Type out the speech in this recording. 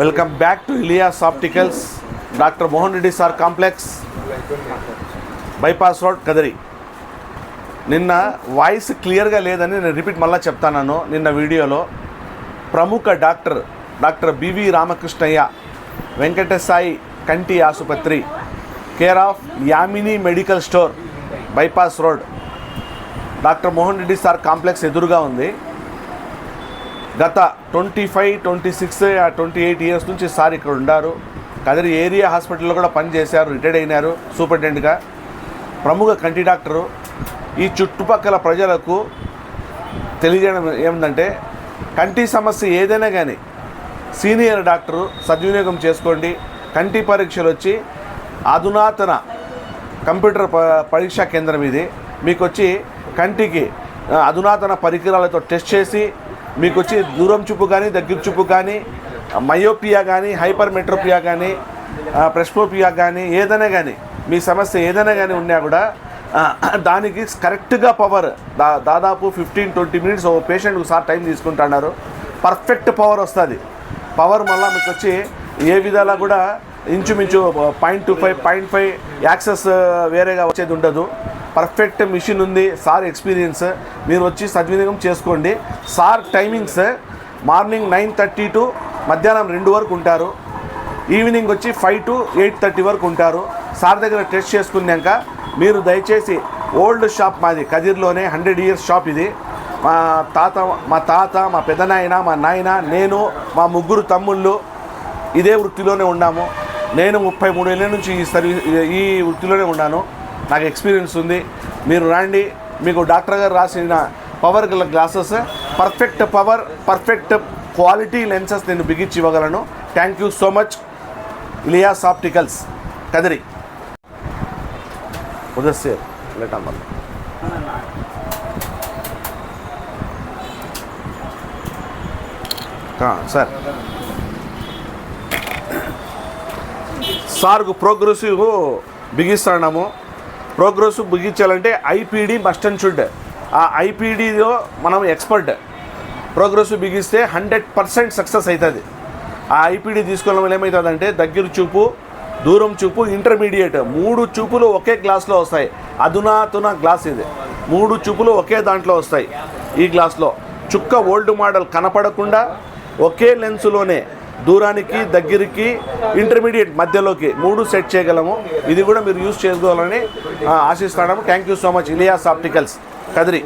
Welcome back to Ilyas opticals doctor Mohan Reddy sir complex bypass road Kadiri నిన్న voice క్లియర్గా లేదని నేను repeat మళ్ళీ చెప్తాను నిన్న వీడియోలో. ప్రముఖ doctor doctor B V Ramakrishnaiah Venkatasai కంటి ఆసుపత్రి care of Yamini medical store bypass road doctor Mohan Reddy sir complex ఎదురుగా ఉంది. గత twenty five twenty six twenty eight years నుంచి సార్ ఇక్కడ ఉండారు. కదిరి ఏరియా హాస్పిటల్లో కూడా పనిచేశారు రిటైర్డ్ అయినారు సూపరింటెండెంట్గా. ప్రముఖ కంటి డాక్టరు. ఈ చుట్టుపక్కల ప్రజలకు తెలియజేయడం ఏమిటంటే కంటి సమస్య ఏదైనా కానీ సీనియర్ డాక్టరు సద్వినియోగం చేసుకోండి. కంటి పరీక్షలు వచ్చి అధునాతన కంప్యూటర్ ప- పరీక్షా కేంద్రం ఇది. మీకు వచ్చి కంటికి అధునాతన పరికరాలతో టెస్ట్ చేసి మీకు వచ్చి దూరం చూపు కానీ దగ్గర చూపు కానీ మయోపియా కానీ హైపర్ మెట్రోపియా కానీ ప్రెస్పోపియా కానీ ఏదైనా కానీ మీ సమస్య ఏదైనా కానీ ఉన్నా కూడా దానికి కరెక్ట్గా పవర్ దా దాదాపు ఫిఫ్టీన్ ట్వంటీ మినిట్స్ ఓ పేషెంట్కి సార్ టైం తీసుకుంటున్నారు పర్ఫెక్ట్ పవర్ వస్తుంది. పవర్ మళ్ళీ మీకు వచ్చి ఏ విధాలా కూడా ఇంచుమించు point two five point five axis వేరేగా వచ్చేది ఉండదు. పర్ఫెక్ట్ మిషన్ ఉంది. Sir experience. మీరు వచ్చి సద్వినియోగం చేసుకోండి. Sir timings. Morning nine thirty to మధ్యాహ్నం రెండు వరకు ఉంటారు. ఈవినింగ్ వచ్చి ఫైవ్ టు ఎయిట్ థర్టీ వరకు ఉంటారు. సార్ దగ్గర టెస్ట్ చేసుకున్నాక మీరు దయచేసి ఓల్డ్ షాప్ మాది కదిర్లోనే హండ్రెడ్ ఇయర్స్ షాప్ ఇది. మా తాత మా తాత మా పెదనాయన మా నాయన నేను మా ముగ్గురు తమ్ముళ్ళు ఇదే వృత్తిలోనే ఉన్నాము. నేను ముప్పై మూడు ఏళ్ళ నుంచి ఈ సర్వీస్ ఈ వృత్తిలోనే ఉన్నాను. నాకు ఎక్స్పీరియన్స్ ఉంది. మీరు రండి. మీకు డాక్టర్ గారు రాసిన పవర్ గల glasses perfect power perfect quality lenses నేను బిగించి ఇవ్వగలను. Thank you so much Ilyas opticals Kadiri. ఉదస్సే లెట్ అమ్మ. సార్. సార్కు ప్రోగ్రెసివ్ బిగిస్తున్నాము ప్రోగ్రెస్ బిగించాలంటే ఐపీడీ మస్ట్ అండ్ షుడ్ ఆ ఐపీడీలో మనం ఎక్స్పర్ట్ ప్రోగ్రెస్ బిగిస్తే హండ్రెడ్ పర్సెంట్ సక్సెస్ అవుతుంది ఆ ఐపీడీ తీసుకోవడం వల్ల ఏమవుతుందంటే దగ్గర చూపు దూరం చూపు ఇంటర్మీడియట్ మూడు చూపులు ఒకే గ్లాస్లో వస్తాయి. అధునాతున గ్లాస్ ఇది. మూడు చూపులు ఒకే దాంట్లో వస్తాయి ఈ గ్లాస్లో చుక్క ఓల్డ్ మోడల్ కనపడకుండా ఒకే లెన్సులోనే దూరానికి దగ్గరికి ఇంటర్మీడియట్ మధ్యలోకి మూడు సెట్ చేయగలము. ఇది కూడా మీరు యూస్ చేసుకోవాలని ఆశిస్తున్నాము. Thank you so much Ilyas opticals Kadiri.